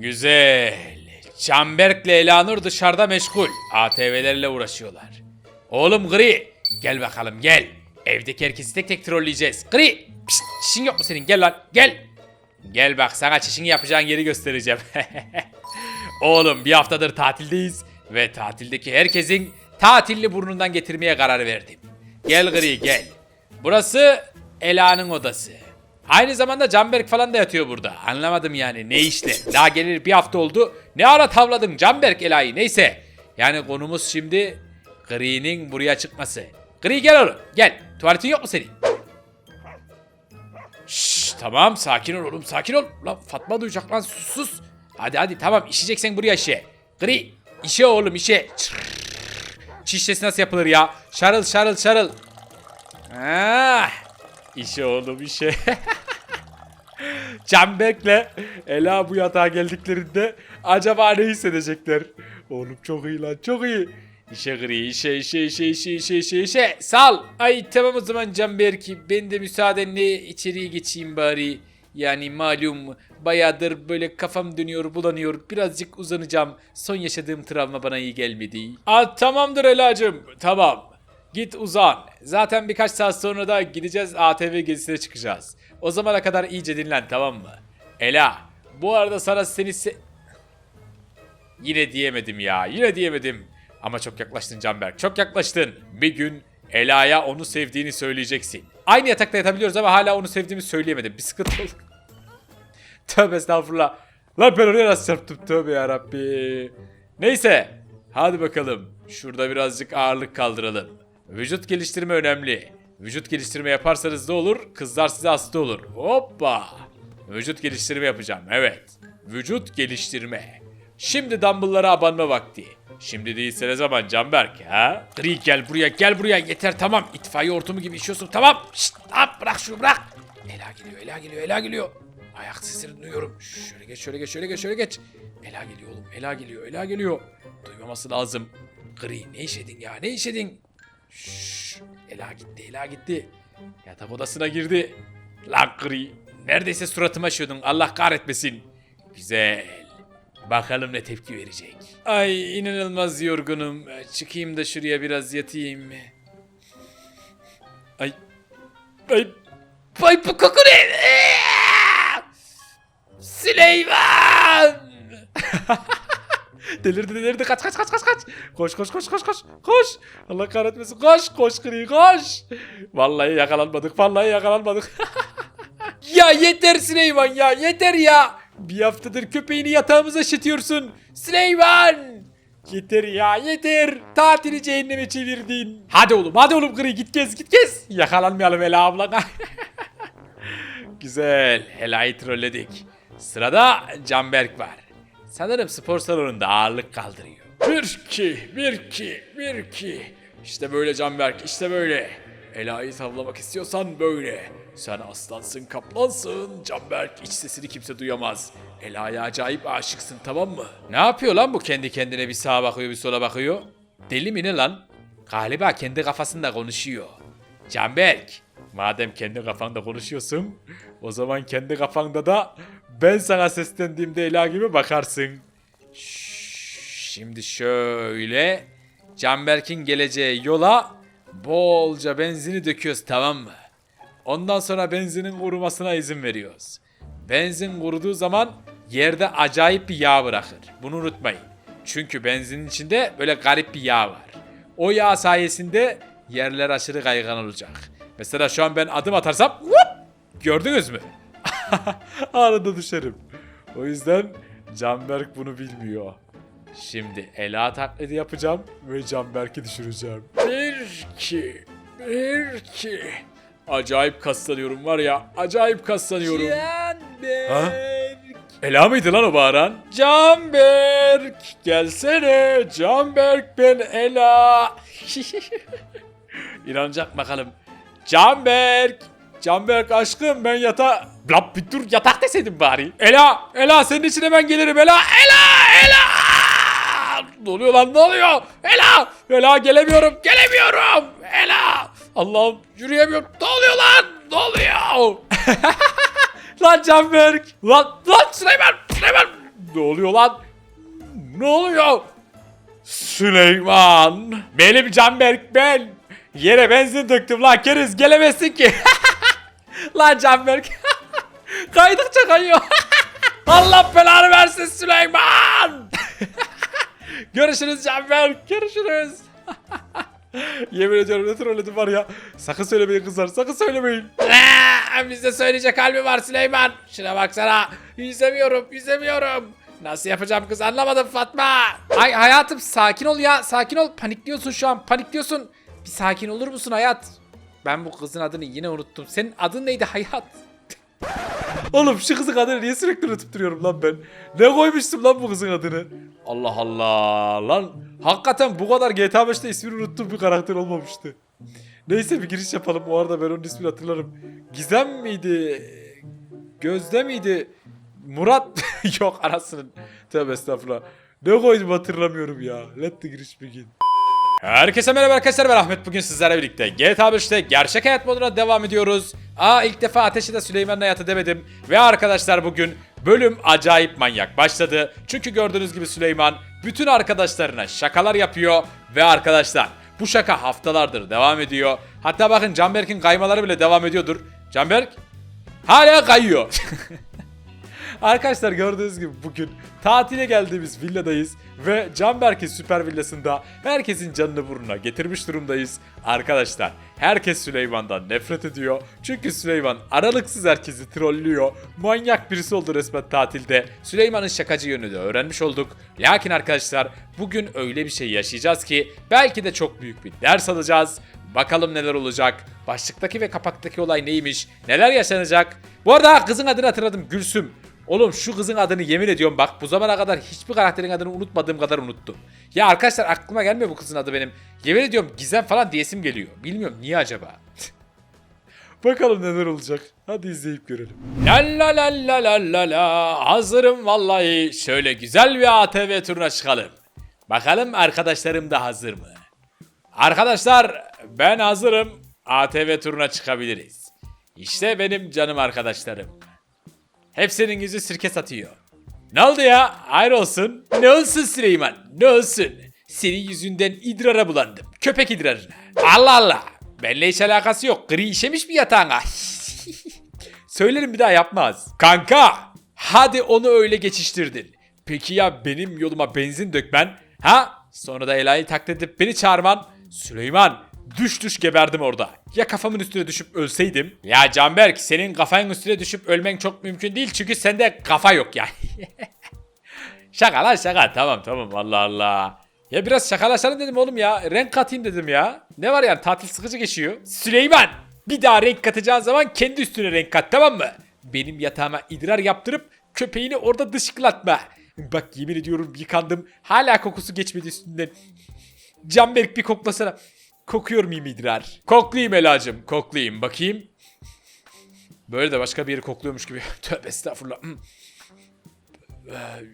Güzel. Çamberk'le Elanur dışarıda meşgul. ATV'lerle uğraşıyorlar. Oğlum Gri gel bakalım gel. Evdeki herkesi tek tek trolleyeceğiz. Gri pişt, çişin yok mu senin gel lan gel. Gel bak sana çişini yapacağın yeri göstereceğim. Oğlum bir haftadır tatildeyiz ve tatildeki herkesin tatilli burnundan getirmeye karar verdim. Gel Gri gel. Burası Ela'nın odası. Aynı zamanda Canberk falan da yatıyor burada. Anlamadım yani ne işle. Daha gelir bir hafta oldu. Ne ara tavladın Canberk Ela'yı neyse. Yani konumuz şimdi Gri'nin buraya çıkması. Gri gel oğlum gel. Tuvaletin yok mu senin? Şşş tamam sakin ol oğlum sakin ol. Lan Fatma duyacak lan sus sus. Hadi hadi tamam işeyeceksen buraya işe. Gri işe oğlum işe. Çiş nasıl yapılır ya? Şarıl şarıl şarıl. Ah, işe oğlum işe. Canberk'le Ela bu yatağa geldiklerinde acaba ne hissedecekler? Oğlum çok iyi lan çok iyi. İşe gri işe işe işe işe işe işe işe sal. Ay tamam o zaman Canberk ben de müsaadenle içeriye geçeyim bari. Yani malum bayağıdır böyle kafam dönüyor bulanıyor birazcık uzanacağım. Son yaşadığım travma bana iyi gelmedi. Aa, tamamdır Ela'cığım tamam. Git uzan. Zaten birkaç saat sonra da gideceğiz ATV gezisine çıkacağız. O zamana kadar iyice dinlen tamam mı? Ela bu arada sana seni se- Yine diyemedim ya yine diyemedim. Ama çok yaklaştın Canberk çok yaklaştın. Bir gün Ela'ya onu sevdiğini söyleyeceksin. Aynı yatakta yatabiliyoruz ama hala onu sevdiğimi söyleyemedim. Bir sıkıntı olur. Tövbe estağfurullah. Lan ben oraya nasıl çarptım tövbe yarabbi. Neyse. Hadi bakalım. Şurada birazcık ağırlık kaldıralım. Vücut geliştirme önemli. Vücut geliştirme yaparsanız ne olur? Kızlar size hasta olur. Hoppa. Vücut geliştirme yapacağım. Evet. Vücut geliştirme. Şimdi dumbbelllara abanma vakti. Şimdi değilse ne zaman Canberk ha? Gri gel buraya gel buraya yeter tamam. İtfaiye ortamı gibi işiyorsun tamam. Şşt tamam bırak şunu bırak. Ela geliyor Ela geliyor Ela geliyor. Ayak sesini duyuyorum. Şöyle geç şöyle geç şöyle geç şöyle geç. Ela geliyor oğlum Ela geliyor Ela geliyor. Duymaması lazım. Gri ne işedin ya ne işedin? Şşş Ela gitti Ela gitti. Yatak odasına girdi. Lan Gri neredeyse suratıma aşıyordun Allah kahretmesin. Güzel. Bakalım ne tepki verecek. Ay inanılmaz yorgunum. Çıkayım da şuraya biraz yatayım. Ay. Ay. Ay bu koku ne? Süleyman! delirdi delirdi kaç kaç kaç kaç kaç. Koş koş koş koş koş. Koş. Allah kahretmesin. Koş koş kri koş. Vallahi yakalanmadık. Vallahi yakalanmadık. ya yeter Süleyman ya yeter ya. Bir haftadır köpeğini yatağımıza şetiyorsun. Süleyman! Yeter ya yeter. Tatili cehenneme çevirdin. Hadi oğlum hadi oğlum Gri git gez git gez. Yakalanmayalım Ela abla. Güzel. Hela'yı trolledik. Sırada Canberk var. Sanırım spor salonunda ağırlık kaldırıyor. Bir iki, bir iki, bir iki. İşte böyle Canberk, işte böyle. Ela'yı tavlamak istiyorsan böyle. Sen aslansın, kaplansın. Canberk iç sesini kimse duyamaz. Ela'ya acayip aşıksın tamam mı? Ne yapıyor lan bu kendi kendine bir sağa bakıyor bir sola bakıyor? Deli mi ne lan? Galiba kendi kafasında konuşuyor. Canberk, madem kendi kafanda konuşuyorsun, o zaman kendi kafanda da ben sana seslendiğimde Ela gibi bakarsın. Şimdi şöyle Canberk'in geleceği yola bolca benzini döküyoruz tamam mı? Ondan sonra benzinin kurumasına izin veriyoruz. Benzin kuruduğu zaman yerde acayip bir yağ bırakır. Bunu unutmayın. Çünkü benzinin içinde böyle garip bir yağ var. O yağ sayesinde yerler aşırı kaygan olacak. Mesela şu an ben adım atarsam hop, gördünüz mü? Anında düşerim. O yüzden Canberk bunu bilmiyor. Şimdi Ela taklidi yapacağım ve Canberk'i düşüreceğim. Bir, iki, bir, iki. Acayip kaslanıyorum var ya, acayip kaslanıyorum. Canberk. Ela mıydı lan o bağıran? Canberk! Gelsene! Canberk ben Ela! İnanacak bakalım. Canberk! Canberk aşkım ben yata... Lan bir dur yatak deseydin bari. Ela! Ela senin için hemen gelirim Ela! Ela! Ela! Ne oluyor lan ne oluyor? Ela! Ela gelemiyorum gelemiyorum! Ela! Allah'ım yürüyemiyorum. Ne oluyor lan? Ne oluyor? Lan Canberk! Lan, lan Süleyman! Süleyman! Ne oluyor lan? Ne oluyor? Süleyman. Benim Canberk ben. Yere benzin döktüm lan keriz gelemezsin ki. lan Canberk. Kaydıkça kayıyor. Allah belanı versin Süleyman. Görüşürüz Canberk. Görüşürüz. Yemin ediyorum ne trolledim var ya. Sakın söylemeyin kızlar sakın söylemeyin. Bizde söyleyecek kalbi var Süleyman. Şuna baksana. Yüzemiyorum yüzemiyorum. Nasıl yapacağım kız anlamadım Fatma. Ay hayatım sakin ol ya sakin ol. Panikliyorsun şu an panikliyorsun. Bir sakin olur musun hayat? Ben bu kızın adını yine unuttum. Senin adın neydi hayat? Oğlum şu kızın adını niye sürekli unutup duruyorum lan ben? Ne koymuştum lan bu kızın adını? Allah Allah lan. Hakikaten bu kadar GTA 5'te ismini unuttuğum bir karakter olmamıştı. Neyse bir giriş yapalım. O arada ben onun ismini hatırlarım. Gizem miydi? Gözde miydi? Murat yok anasının. Tövbe estağfurullah. Ne koydum hatırlamıyorum ya. Let the giriş begin. Herkese merhaba arkadaşlar ben Ahmet bugün sizlerle birlikte GTA 5'te gerçek hayat moduna devam ediyoruz. Aa ilk defa ateşi de Süleyman'la hayatı demedim. Ve arkadaşlar bugün bölüm acayip manyak başladı. Çünkü gördüğünüz gibi Süleyman bütün arkadaşlarına şakalar yapıyor. Ve arkadaşlar bu şaka haftalardır devam ediyor. Hatta bakın Canberk'in kaymaları bile devam ediyordur. Canberk hala kayıyor. Arkadaşlar gördüğünüz gibi bugün tatile geldiğimiz villadayız ve Canberk'in süper villasında herkesin canını burnuna getirmiş durumdayız. Arkadaşlar herkes Süleyman'dan nefret ediyor. Çünkü Süleyman aralıksız herkesi trollüyor. Manyak birisi oldu resmen tatilde. Süleyman'ın şakacı yönünü de öğrenmiş olduk. Lakin arkadaşlar bugün öyle bir şey yaşayacağız ki belki de çok büyük bir ders alacağız. Bakalım neler olacak. Başlıktaki ve kapaktaki olay neymiş? Neler yaşanacak? Bu arada kızın adını hatırladım. Gülsüm. Oğlum şu kızın adını yemin ediyorum bak bu zamana kadar hiçbir karakterin adını unutmadığım kadar unuttum. Ya arkadaşlar aklıma gelmiyor bu kızın adı benim. Yemin ediyorum Gizem falan diyesim geliyor. Bilmiyorum niye acaba. Bakalım neler olacak. Hadi izleyip görelim. La la la la la la la. Hazırım vallahi. Şöyle güzel bir ATV turuna çıkalım. Bakalım arkadaşlarım da hazır mı? Arkadaşlar ben hazırım. ATV turuna çıkabiliriz. İşte benim canım arkadaşlarım. Hepsinin yüzü sirke satıyor. Ne oldu ya? Hayır olsun. Ne olsun Süleyman? Ne olsun? Senin yüzünden idrara bulandım. Köpek idrarına. Allah Allah. Benimle hiç alakası yok. Gri işemiş mi yatağına? Söylerim bir daha yapmaz. Kanka! Hadi onu öyle geçiştirdin. Peki ya benim yoluma benzin dökmen? Ha? Sonra da Ela'yı taklit edip beni çağırman? Süleyman düş düş geberdim orada. Ya kafamın üstüne düşüp ölseydim? Ya Canberk senin kafanın üstüne düşüp ölmen çok mümkün değil çünkü sende kafa yok yani. şaka lan şaka tamam tamam Allah Allah. Ya biraz şakalaşalım dedim oğlum ya. Renk katayım dedim ya. Ne var yani tatil sıkıcı geçiyor. Süleyman bir daha renk katacağın zaman kendi üstüne renk kat tamam mı? Benim yatağıma idrar yaptırıp köpeğini orada dışkılatma. Bak yemin ediyorum yıkandım. Hala kokusu geçmedi üstünden. Canberk bir koklasana. Kokuyor muyum idrar? Koklayayım Ela'cım. Koklayayım. Bakayım. Böyle de başka bir yeri kokluyormuş gibi. Tövbe estağfurullah. Hmm.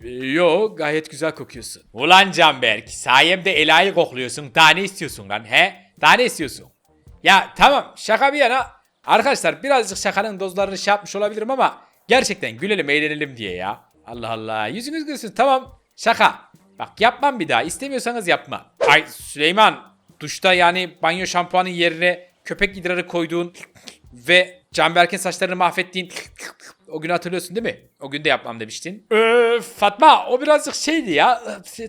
Ee, Yo gayet güzel kokuyorsun. Ulan Canberk sayemde Ela'yı kokluyorsun. Daha ne istiyorsun lan he? Daha ne istiyorsun? Ya tamam şaka bir yana. Arkadaşlar birazcık şakanın dozlarını şey yapmış olabilirim ama gerçekten gülelim eğlenelim diye ya. Allah Allah yüzünüz gülsün tamam şaka. Bak yapmam bir daha istemiyorsanız yapma. Ay Süleyman duşta yani banyo şampuanın yerine köpek idrarı koyduğun ve Canberk'in saçlarını mahvettiğin o günü hatırlıyorsun değil mi? O gün de yapmam demiştin. Ee, Fatma o birazcık şeydi ya.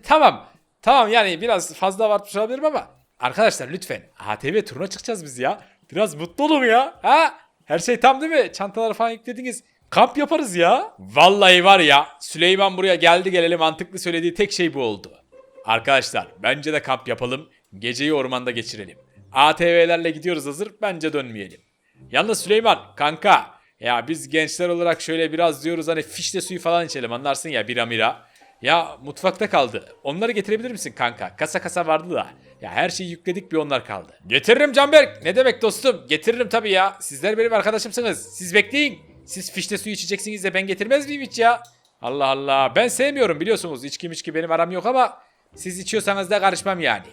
Tamam. Tamam yani biraz fazla abartmış olabilirim ama. Arkadaşlar lütfen ATV turuna çıkacağız biz ya. Biraz mutlu olun ya. Ha? Her şey tam değil mi? Çantaları falan yüklediniz. Kamp yaparız ya. Vallahi var ya Süleyman buraya geldi geleli mantıklı söylediği tek şey bu oldu. Arkadaşlar bence de kamp yapalım. Geceyi ormanda geçirelim. ATV'lerle gidiyoruz hazır bence dönmeyelim. Yalnız Süleyman kanka ya biz gençler olarak şöyle biraz diyoruz hani fişte suyu falan içelim anlarsın ya bira mira. Ya mutfakta kaldı. Onları getirebilir misin kanka? Kasa kasa vardı da. Ya her şeyi yükledik bir onlar kaldı. Getiririm Canberk. Ne demek dostum? Getiririm tabii ya. Sizler benim arkadaşımsınız. Siz bekleyin. Siz fişte suyu içeceksiniz de ben getirmez miyim hiç ya? Allah Allah. Ben sevmiyorum biliyorsunuz. İçki miçki benim aram yok ama siz içiyorsanız da karışmam yani.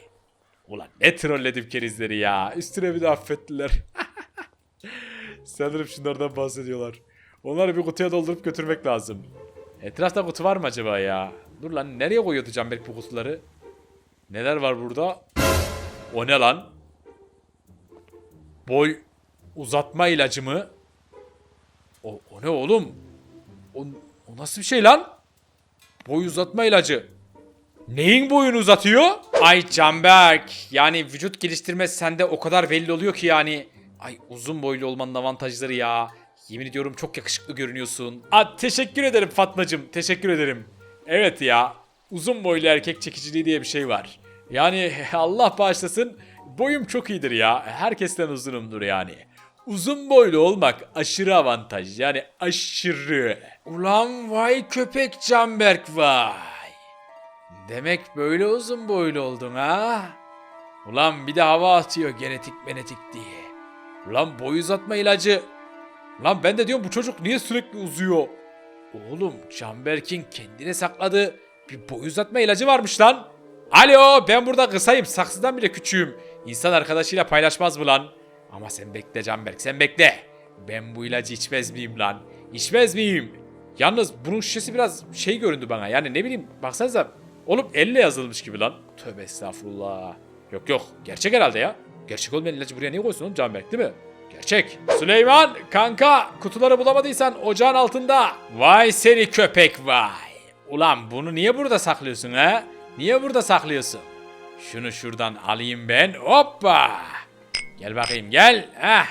Ulan ne trolledim kerizleri ya. Üstüne bir de affettiler. Sanırım şunlardan bahsediyorlar. Onları bir kutuya doldurup götürmek lazım. Etrafta kutu var mı acaba ya? Dur lan nereye koyuyordu Canberk bu kutuları? Neler var burada? O ne lan? Boy uzatma ilacı mı? O, o ne oğlum? O, o nasıl bir şey lan? Boy uzatma ilacı. Neyin boyunu uzatıyor? Ay Canberk. Yani vücut geliştirme sende o kadar belli oluyor ki yani. Ay uzun boylu olmanın avantajları ya. Yemin ediyorum çok yakışıklı görünüyorsun. Aa, teşekkür ederim Fatmacım. Teşekkür ederim. Evet ya. Uzun boylu erkek çekiciliği diye bir şey var. Yani Allah bağışlasın. Boyum çok iyidir ya. Herkesten uzunumdur yani. Uzun boylu olmak aşırı avantaj. Yani aşırı. Ulan vay köpek Canberk vay. Demek böyle uzun boylu oldun ha? Ulan bir de hava atıyor genetik menetik diye. Ulan boy uzatma ilacı. Lan ben de diyorum bu çocuk niye sürekli uzuyor? Oğlum Canberk'in kendine sakladığı bir boy uzatma ilacı varmış lan. Alo ben burada kısayım saksıdan bile küçüğüm. İnsan arkadaşıyla paylaşmaz mı lan? Ama sen bekle Canberk sen bekle. Ben bu ilacı içmez miyim lan? İçmez miyim? Yalnız bunun şişesi biraz şey göründü bana. Yani ne bileyim baksanıza. Oğlum elle yazılmış gibi lan. Tövbe estağfurullah. Yok yok gerçek herhalde ya. Gerçek olmayan ilacı buraya niye koysun oğlum Canberk değil mi? Gerçek. Süleyman kanka kutuları bulamadıysan ocağın altında. Vay seni köpek vay. Ulan bunu niye burada saklıyorsun ha? Niye burada saklıyorsun? Şunu şuradan alayım ben. Hoppa. Gel bakayım gel. Heh.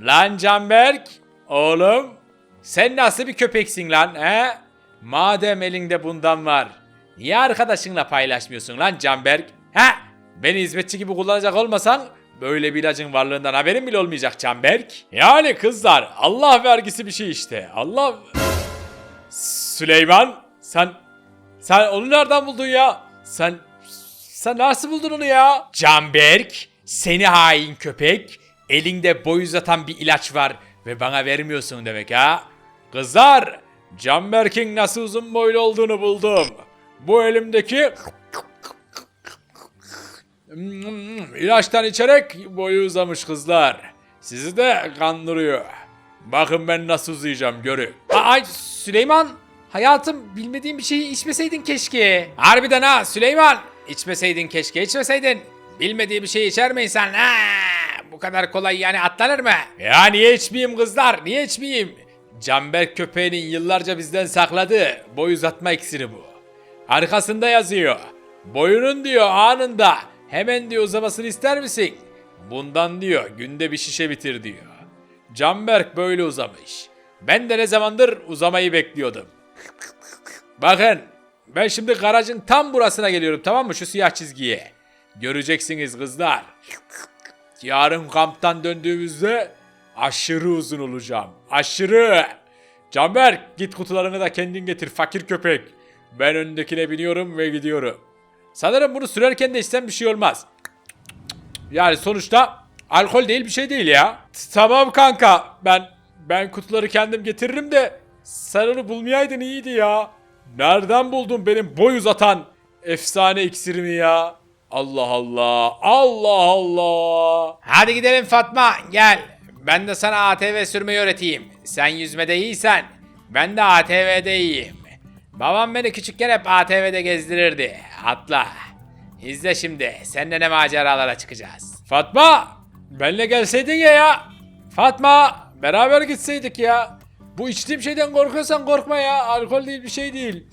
Lan Canberk. Oğlum. Sen nasıl bir köpeksin lan he? Madem elinde bundan var. Niye arkadaşınla paylaşmıyorsun lan Canberk? Ha? Beni hizmetçi gibi kullanacak olmasan böyle bir ilacın varlığından haberin bile olmayacak Canberk. Yani kızlar Allah vergisi bir şey işte. Allah... Süleyman sen sen onu nereden buldun ya? Sen sen nasıl buldun onu ya? Canberk seni hain köpek. Elinde boy uzatan bir ilaç var ve bana vermiyorsun demek ha? Kızlar Canberk'in nasıl uzun boylu olduğunu buldum. Bu elimdeki ilaçtan içerek boyu uzamış kızlar. Sizi de kandırıyor. Bakın ben nasıl uzayacağım görün. Ay Süleyman hayatım bilmediğim bir şeyi içmeseydin keşke. Harbiden ha Süleyman. İçmeseydin keşke içmeseydin. Bilmediği bir şey içer mi insan? Ha, bu kadar kolay yani atlanır mı? Ya niye içmeyeyim kızlar niye içmeyeyim? Canberk köpeğinin yıllarca bizden sakladığı boy uzatma iksiri bu. Arkasında yazıyor. Boyunun diyor anında. Hemen diyor uzamasını ister misin? Bundan diyor günde bir şişe bitir diyor. Canberk böyle uzamış. Ben de ne zamandır uzamayı bekliyordum. Bakın ben şimdi garajın tam burasına geliyorum tamam mı şu siyah çizgiye. Göreceksiniz kızlar. Yarın kamptan döndüğümüzde aşırı uzun olacağım. Aşırı. Canberk git kutularını da kendin getir fakir köpek. Ben öndekine biniyorum ve gidiyorum. Sanırım bunu sürerken de içsem bir şey olmaz. Yani sonuçta alkol değil bir şey değil ya. Tamam kanka ben ben kutuları kendim getiririm de sen onu bulmayaydın iyiydi ya. Nereden buldun benim boy uzatan efsane iksirimi ya? Allah Allah. Allah Allah. Hadi gidelim Fatma gel. Ben de sana ATV sürmeyi öğreteyim. Sen yüzmede iyisen ben de ATV'de iyiyim. Babam beni küçükken hep ATV'de gezdirirdi. Atla. İzle şimdi. Seninle ne maceralara çıkacağız. Fatma! Benle gelseydin ya ya. Fatma! Beraber gitseydik ya. Bu içtiğim şeyden korkuyorsan korkma ya. Alkol değil bir şey değil.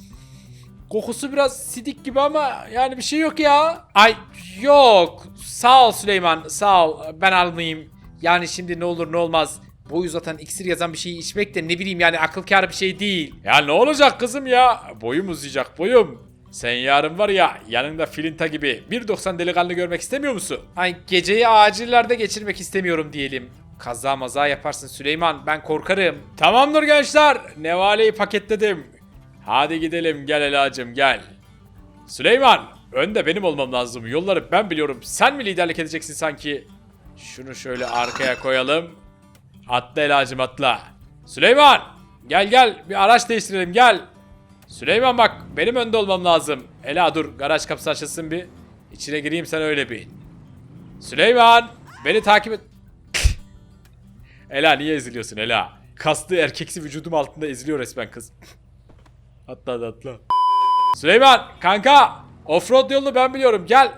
Kokusu biraz sidik gibi ama yani bir şey yok ya. Ay yok. Sağ ol Süleyman. Sağ ol. Ben almayayım. Yani şimdi ne olur ne olmaz. Boy uzatan iksir yazan bir şeyi içmek de ne bileyim yani akıl kârı bir şey değil. Ya ne olacak kızım ya? Boyum uzayacak boyum. Sen yarın var ya yanında filinta gibi 1.90 delikanlı görmek istemiyor musun? Ay geceyi acillerde geçirmek istemiyorum diyelim. Kaza maza yaparsın Süleyman ben korkarım. Tamamdır gençler Nevale'yi paketledim. Hadi gidelim gel Ela'cım gel. Süleyman önde benim olmam lazım yolları ben biliyorum sen mi liderlik edeceksin sanki? Şunu şöyle arkaya koyalım. Atla Ela'cım atla. Süleyman gel gel bir araç değiştirelim gel. Süleyman bak benim önde olmam lazım. Ela dur garaj kapısı açılsın bir. İçine gireyim sen öyle bin. Süleyman beni takip et. Ela niye eziliyorsun Ela? Kaslı erkeksi vücudum altında eziliyor resmen kız. Atla atla. Süleyman kanka offroad yolunu ben biliyorum gel.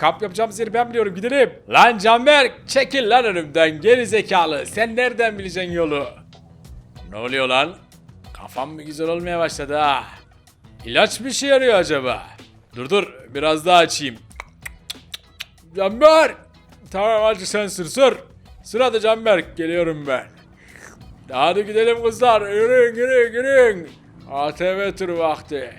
Kamp yapacağımız yeri ben biliyorum gidelim. Lan Canberk çekil lan önümden geri zekalı. Sen nereden bileceksin yolu? Ne oluyor lan? Kafam mı güzel olmaya başladı ha? İlaç mı işe yarıyor acaba? Dur dur biraz daha açayım. Canberk! Tamam hadi sen sür. Sür hadi Canberk geliyorum ben. Hadi gidelim kızlar. Yürüyün yürüyün yürüyün. ATV turu vakti.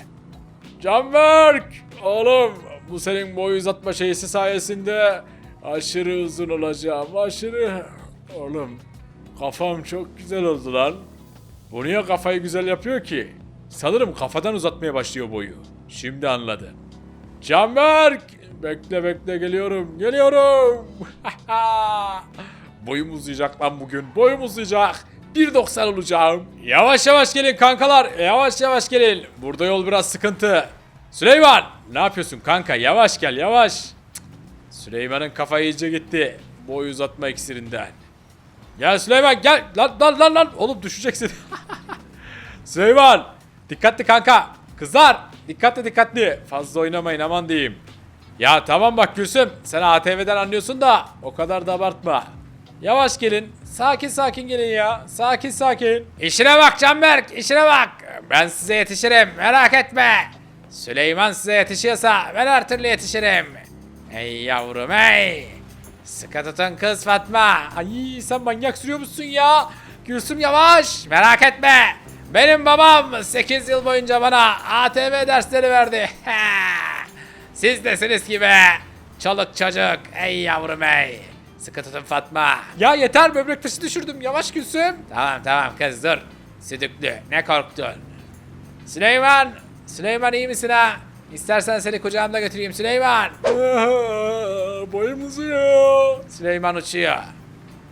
Canberk! Oğlum bu senin boy uzatma şeysi sayesinde aşırı uzun olacağım. Aşırı... Oğlum kafam çok güzel oldu lan. Bu niye kafayı güzel yapıyor ki? Sanırım kafadan uzatmaya başlıyor boyu. Şimdi anladım. Canberk! Bekle bekle geliyorum. Geliyorum. Boyum uzayacak lan bugün. Boyum uzayacak. 1.90 olacağım. Yavaş yavaş gelin kankalar. Yavaş yavaş gelin. Burada yol biraz sıkıntı. Süleyman! Ne yapıyorsun kanka? Yavaş gel yavaş. Süleyman'ın kafa iyice gitti. Boy uzatma iksirinden. Gel Süleyman gel. Lan lan lan lan. Oğlum düşeceksin. Süleyman! Dikkatli kanka. Kızlar! Dikkatli dikkatli. Fazla oynamayın aman diyeyim. Ya tamam bak Gülsüm. Sen ATV'den anlıyorsun da o kadar da abartma. Yavaş gelin. Sakin sakin gelin ya. Sakin sakin. İşine bak Canberk. işine bak. Ben size yetişirim. Merak etme. Süleyman size yetişiyorsa ben her türlü yetişirim. Ey yavrum ey. Sıkı tutun kız Fatma. Ay sen manyak sürüyormuşsun ya. Gülsüm yavaş. Merak etme. Benim babam 8 yıl boyunca bana ATV dersleri verdi. Siz desiniz ki be. Çoluk çocuk. Ey yavrum ey. Sıkı tutun Fatma. Ya yeter böbrek taşı düşürdüm. Yavaş Gülsüm. Tamam tamam kız dur. Südüklü ne korktun. Süleyman. Süleyman iyi misin ha? İstersen seni kucağımda götüreyim Süleyman. Boyum uzuyor. Süleyman uçuyor.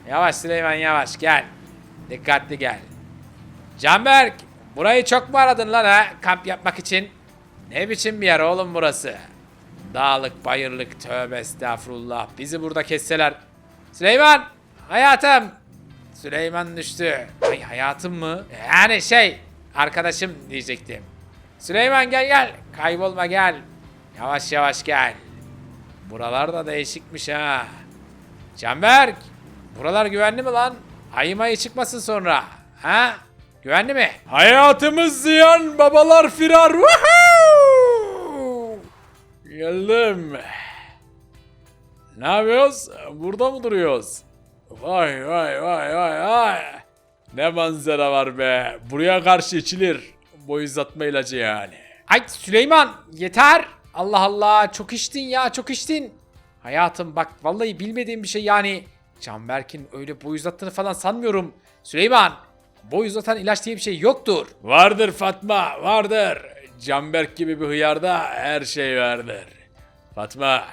Yavaş Süleyman yavaş gel. Dikkatli gel. Canberk burayı çok mu aradın lan ha kamp yapmak için? Ne biçim bir yer oğlum burası? Dağlık bayırlık tövbe estağfurullah. Bizi burada kesseler. Süleyman hayatım. Süleyman düştü. Ay hayatım mı? Yani şey arkadaşım diyecektim. Süleyman gel gel. Kaybolma gel. Yavaş yavaş gel. Buralar da değişikmiş ha. Canberk. Buralar güvenli mi lan? Ayı mayı çıkmasın sonra. Ha? Güvenli mi? Hayatımız ziyan babalar firar. Geldim. Ne yapıyoruz? Burada mı duruyoruz? Vay vay vay vay vay. Ne manzara var be. Buraya karşı içilir. Boy uzatma ilacı yani. Ay Süleyman yeter. Allah Allah çok içtin ya çok içtin. Hayatım bak vallahi bilmediğim bir şey yani. Canberk'in öyle boy uzattığını falan sanmıyorum. Süleyman boy uzatan ilaç diye bir şey yoktur. Vardır Fatma vardır. Canberk gibi bir hıyarda her şey vardır. Fatma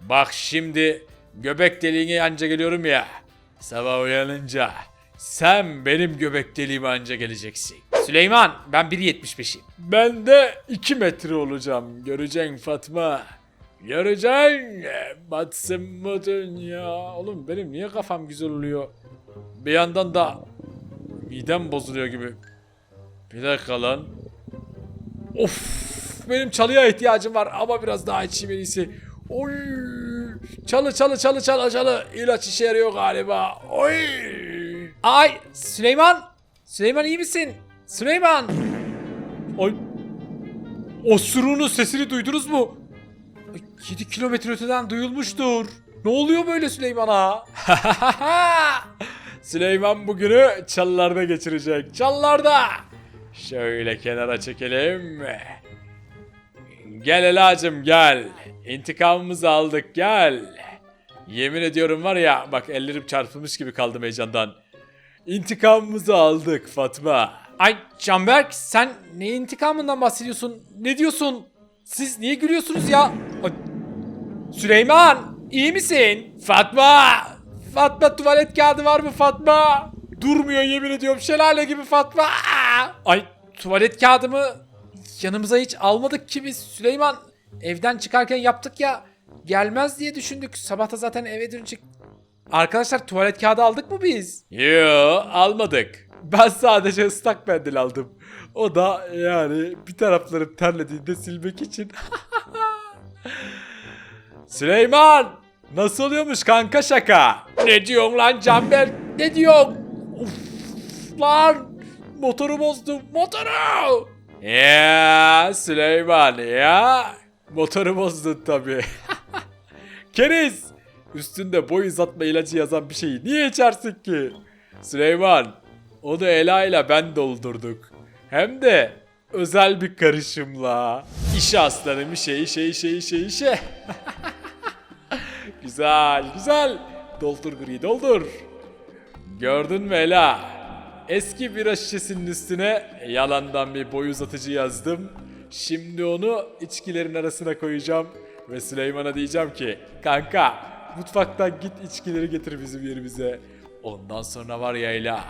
bak şimdi göbek deliğine anca geliyorum ya. Sabah uyanınca sen benim göbek deliğime anca geleceksin. Süleyman ben 1.75'im. Ben de 2 metre olacağım. Göreceksin Fatma. Göreceksin. Batsın mı dünya? Oğlum benim niye kafam güzel oluyor? Bir yandan da midem bozuluyor gibi. Bir dakika lan. Of benim çalıya ihtiyacım var ama biraz daha içeyim en iyisi. Oy çalı çalı çalı çalı çalı ilaç işe yarıyor galiba. Oy. Ay Süleyman Süleyman iyi misin? Süleyman. Ay Osurunun sesini duydunuz mu? Ay, 7 kilometre öteden duyulmuştur. Ne oluyor böyle Süleyman'a? Süleyman bugünü çalılarda geçirecek. Çalılarda. Şöyle kenara çekelim. Gel Elacım gel. İntikamımızı aldık gel. Yemin ediyorum var ya bak ellerim çarpılmış gibi kaldım heyecandan. İntikamımızı aldık Fatma. Ay Canberk sen ne intikamından bahsediyorsun? Ne diyorsun? Siz niye gülüyorsunuz ya? Ay, Süleyman iyi misin? Fatma! Fatma tuvalet kağıdı var mı Fatma? Durmuyor yemin ediyorum şelale gibi Fatma. Ay tuvalet kağıdımı yanımıza hiç almadık ki biz Süleyman. Evden çıkarken yaptık ya. Gelmez diye düşündük. Sabahta zaten eve dönecek. Arkadaşlar tuvalet kağıdı aldık mı biz? Yo almadık. Ben sadece ıslak mendil aldım. O da yani bir tarafları terlediğinde silmek için. Süleyman! Nasıl oluyormuş kanka şaka? Ne diyorsun lan Canber? Ne diyorsun? Uf, lan! Motoru bozdum, motoru! Ya Süleyman ya! Motoru bozdun tabii. Keriz! Üstünde boy uzatma ilacı yazan bir şeyi niye içersin ki? Süleyman, onu Ela ile ben doldurduk. Hem de özel bir karışımla. İşe aslanım işe işe işe işe işe. güzel güzel. Doldur gri doldur. Gördün mü Ela? Eski bira şişesinin üstüne yalandan bir boy uzatıcı yazdım. Şimdi onu içkilerin arasına koyacağım. Ve Süleyman'a diyeceğim ki kanka mutfaktan git içkileri getir bizim yerimize. Ondan sonra var ya Ela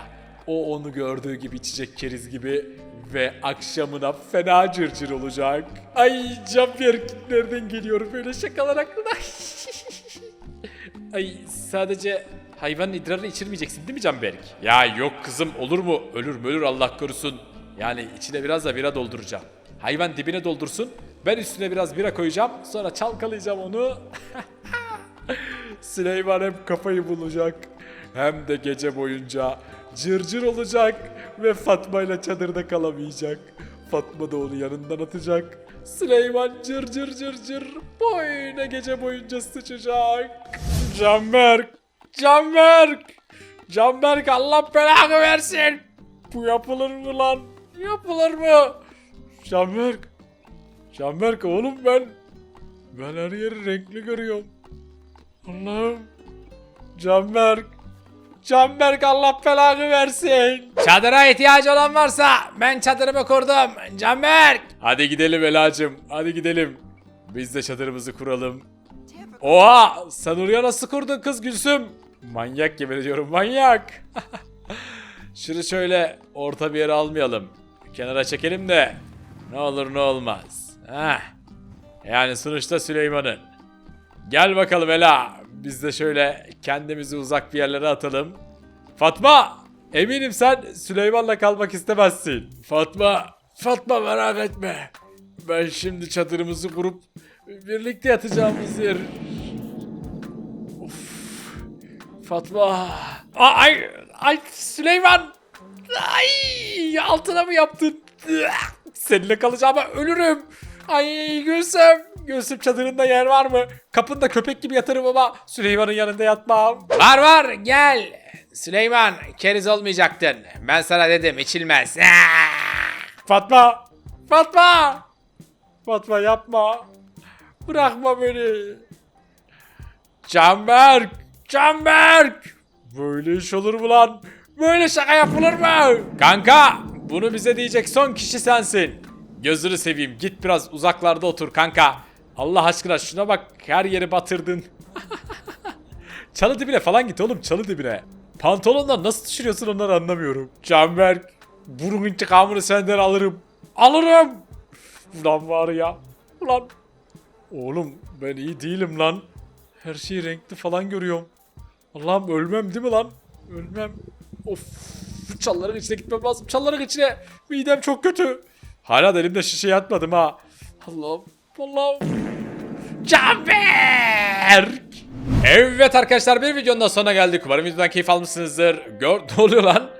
o onu gördüğü gibi içecek keriz gibi ve akşamına fena cırcır olacak. Ay Jean-Pierre nereden geliyor böyle şakalar aklına? Ay sadece hayvanın idrarını içirmeyeceksin değil mi Canberk? Ya yok kızım olur mu? Ölür mü ölür Allah korusun. Yani içine biraz da bira dolduracağım. Hayvan dibine doldursun. Ben üstüne biraz bira koyacağım. Sonra çalkalayacağım onu. Süleyman hem kafayı bulacak. Hem de gece boyunca cırcır olacak. Ve Fatma ile çadırda kalamayacak. Fatma da onu yanından atacak. Süleyman cır cır cır cır boyuna gece boyunca sıçacak. Canberk! Canberk! Canberk Allah belanı versin! Bu yapılır mı lan? Yapılır mı? Canberk! Canberk oğlum ben... Ben her yeri renkli görüyorum. Allah'ım. Canberk! Canberk Allah belanı versin! Çadıra ihtiyacı olan varsa ben çadırımı kurdum. Canberk! Hadi gidelim Elacım. Hadi gidelim. Biz de çadırımızı kuralım. Oha! Sen oraya nasıl kurdun kız Gülsüm? Manyak yemin ediyorum manyak. Şunu şöyle orta bir yere almayalım. Kenara çekelim de ne olur ne olmaz. Heh. Yani sonuçta Süleyman'ın. Gel bakalım Ela. Biz de şöyle kendimizi uzak bir yerlere atalım. Fatma! Eminim sen Süleyman'la kalmak istemezsin. Fatma, Fatma merak etme. Ben şimdi çadırımızı kurup birlikte yatacağımız yer. Of. Fatma. Ay, ay Süleyman. Ay altına mı yaptın? Seninle kalacağıma ölürüm. Ay Gülsüm. Gülsüm çadırında yer var mı? Kapında köpek gibi yatarım ama Süleyman'ın yanında yatmam. Var var gel. Süleyman keriz olmayacaktın. Ben sana dedim içilmez. Fatma. Fatma. Fatma yapma. Bırakma beni. Canberk. Canberk. Böyle iş olur mu lan? Böyle şaka yapılır mı? Kanka bunu bize diyecek son kişi sensin. Gözünü seveyim git biraz uzaklarda otur kanka. Allah aşkına şuna bak her yeri batırdın. çalı dibine falan git oğlum çalı dibine. Pantolonla nasıl düşürüyorsun onları anlamıyorum. Canberk bunun intikamını senden alırım. Alırım. Ulan var ya. Ulan. Oğlum ben iyi değilim lan. Her şeyi renkli falan görüyorum. Allah'ım ölmem değil mi lan? Ölmem. Of. Çalların içine gitmem lazım. Çalların içine. Midem çok kötü. Hala da elimde şişe yatmadım ha. Allah'ım. Allah'ım. Canberk! Evet arkadaşlar bir videonun da sonuna geldik. Umarım videodan keyif almışsınızdır. Gör ne oluyor lan?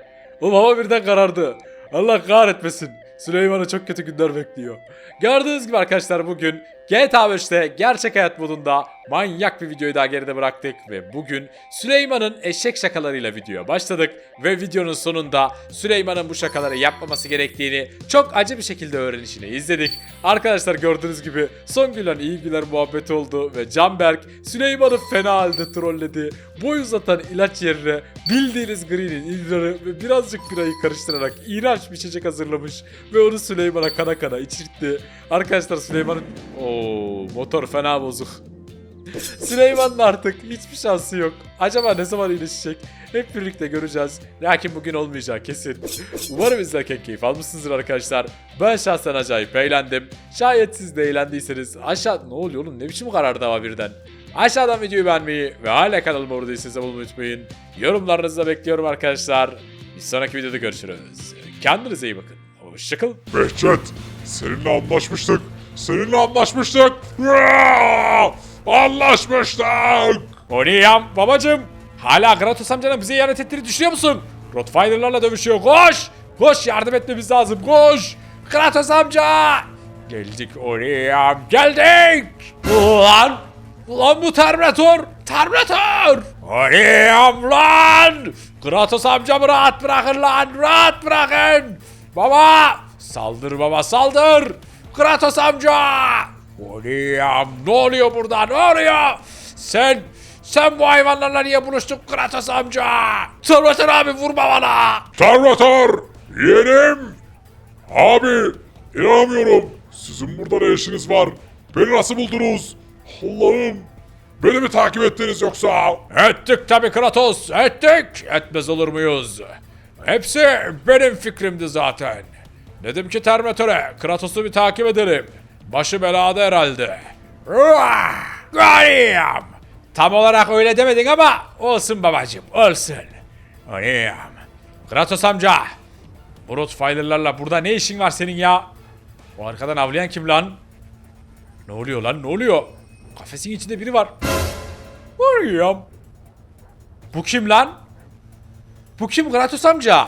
Oğlum hava birden karardı. Allah kahretmesin. Süleyman'a çok kötü günler bekliyor. Gördüğünüz gibi arkadaşlar bugün GTA 5'te gerçek hayat modunda manyak bir videoyu daha geride bıraktık ve bugün Süleyman'ın eşek şakalarıyla videoya başladık ve videonun sonunda Süleyman'ın bu şakaları yapmaması gerektiğini çok acı bir şekilde öğrenişini izledik. Arkadaşlar gördüğünüz gibi son gülen iyi güler muhabbet oldu ve Canberk Süleyman'ı fena halde trolledi. Boy uzatan ilaç yerine bildiğiniz Green'in idrarı ve birazcık birayı karıştırarak iğrenç bir içecek hazırlamış ve onu Süleyman'a kana kana içirtti. Arkadaşlar Süleyman'ın... Oo motor fena bozuk. Süleyman'ın artık hiçbir şansı yok. Acaba ne zaman iyileşecek? Hep birlikte göreceğiz. Lakin bugün olmayacak kesin. Umarım izlerken keyif almışsınızdır arkadaşlar. Ben şahsen acayip eğlendim. Şayet siz de eğlendiyseniz aşağı... Ne oluyor oğlum ne biçim karardı hava birden? Aşağıdan videoyu beğenmeyi ve hala kanalıma orada değilseniz abone unutmayın. Yorumlarınızı da bekliyorum arkadaşlar. Bir sonraki videoda görüşürüz. Kendinize iyi bakın. Hoşçakal. Behçet, seninle anlaşmıştık. Seninle anlaşmıştık. Anlaşmıştık. Oriyam babacım. Hala Kratos amcanın bize ihanet ettiğini düşünüyor musun? Rottweiler'larla dövüşüyor. Koş! Koş yardım etmemiz lazım. Koş! Kratos amca! Geldik Oriyam. Geldik! Ulan! Ulan bu Terminator! Terminator! Oriyam lan! Kratos amcamı rahat bırakın lan! Rahat bırakın! Baba! Saldır baba saldır! Kratos amca! Oriyam ne oluyor burada ne oluyor? Sen sen bu hayvanlarla niye buluştun Kratos amca? Terminator abi vurma bana! Terminator, yeğenim. Abi, inanamıyorum. Sizin burada ne işiniz var? Beni nasıl buldunuz? Allah'ım. Beni mi takip ettiniz yoksa? Ettik tabi Kratos, ettik. Etmez olur muyuz? Hepsi benim fikrimdi zaten. Dedim ki Terminator'e, Kratos'u bir takip edelim. Başı belada herhalde. Gariyam! Tam olarak öyle demedin ama olsun babacım, olsun. Gariyam. Kratos amca. Bu Rottweiler'larla burada ne işin var senin ya? O arkadan avlayan kim lan? Ne oluyor lan, ne oluyor? Kafesin içinde biri var. Gariyam. Bu kim lan? Bu kim Kratos amca?